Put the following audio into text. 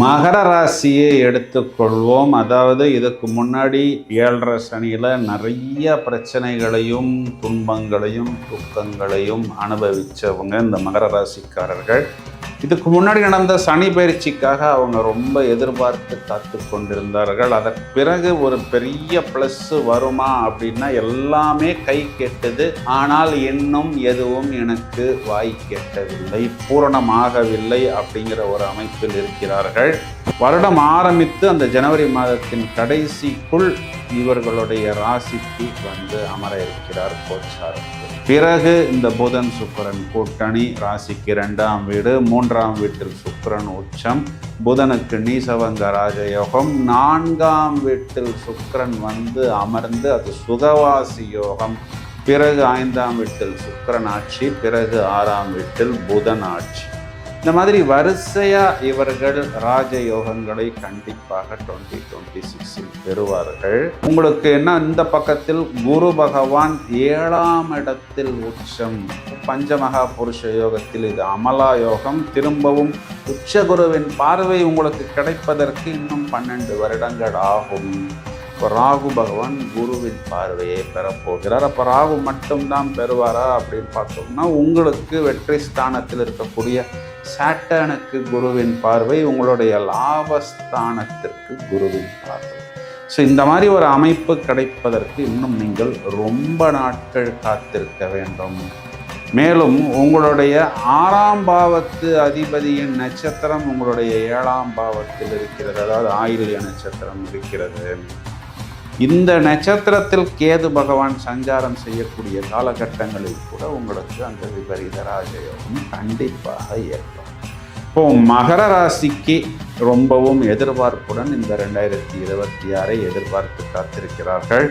மகர ராசியை எடுத்துக்கொள்வோம். அதாவது இதுக்கு முன்னாடி ஏழரை சனியில் நிறைய பிரச்சனைகளையும் துன்பங்களையும் துக்கங்களையும் அனுபவித்தவங்க இந்த மகர ராசிக்காரர்கள். இதுக்கு முன்னாடி நடந்த சனி பயிற்சிக்காக அவங்க ரொம்ப எதிர்பார்த்து காத்து கொண்டிருந்தார்கள். அதற்கு பிறகு ஒரு பெரிய ப்ளஸ் வருமா அப்படின்னா எல்லாமே கை கெட்டது. ஆனால் இன்னும் எதுவும் எனக்கு வாய் கெட்டவில்லை. பூரணமாகவில்லை அப்படிங்கிற ஒரு அமைப்பில் இருக்கிறார்கள். வருடம் ஆரம்பித்து அந்த ஜனவரி மாதத்தின் கடைசிக்குள் இவர்களுடைய ராசிக்கு வந்து அமர இருக்கிறார் கோச்சாரத்தில். பிறகு இந்த புதன் சுக்கரன் கூட்டணி ராசிக்கு இரண்டாம் வீடு மூன்றாம் வீட்டில் சுக்கரன் உச்சம் புதனுக்கு நீசவங்க ராஜயோகம் நான்காம் வீட்டில் சுக்கிரன் வந்து அமர்ந்து அது சுகவாசி யோகம். பிறகு ஐந்தாம் வீட்டில் சுக்கரன் ஆட்சி பிறகு ஆறாம் வீட்டில் புதன் ஆட்சி. இந்த மாதிரி வரிசையாக இவர்கள் ராஜயோகங்களை கண்டிப்பாக டுவெண்ட்டி டுவெண்ட்டி சிக்ஸில் பெறுவார்கள். உங்களுக்கு என்ன இந்த பக்கத்தில் குரு பகவான் ஏழாம் இடத்தில் உச்சம் பஞ்சமகா புருஷ யோகத்தில் இது அமலா யோகம். திரும்பவும் உச்ச குருவின் பார்வை உங்களுக்கு கிடைப்பதற்கு இன்னும் பன்னெண்டு வருடங்கள் ஆகும். இப்போ ராகு பகவான் குருவின் பார்வையை பெறப்போகிறார் அப்போ ராகு மட்டும்தான் பெறுவாரா அப்படின்னு பார்த்தோம்னா உங்களுக்கு வெற்றி ஸ்தானத்தில் இருக்கக்கூடிய சாட்டனுக்கு குருவின் பார்வை உங்களுடைய லாபஸ்தானத்திற்கு குருவின் பார்வை. ஸோ இந்த மாதிரி ஒரு அமைப்பு கிடைப்பதற்கு இன்னும் நீங்கள் ரொம்ப நாட்கள் காத்திருக்க வேண்டும். மேலும் உங்களுடைய ஆறாம் பாவத்து அதிபதியின் நட்சத்திரம் உங்களுடைய ஏழாம் பாவத்தில் இருக்கிறது. அதாவது ஆயுள்ய நட்சத்திரம் இருக்கிறது. இந்த நட்சத்திரத்தில் கேது பகவான் சஞ்சாரம் செய்யக்கூடிய காலகட்டங்களில் கூட உங்களுக்கு அந்த விபரீத ராஜயோகம் கண்டிப்பாக ஏற்படும். இப்போ மகர ராசிக்கு ரொம்பவும் எதிர்பார்ப்புடன் இந்த ரெண்டாயிரத்தி இருபத்தி ஆறை எதிர்பார்த்து காத்திருக்கிறார்கள்.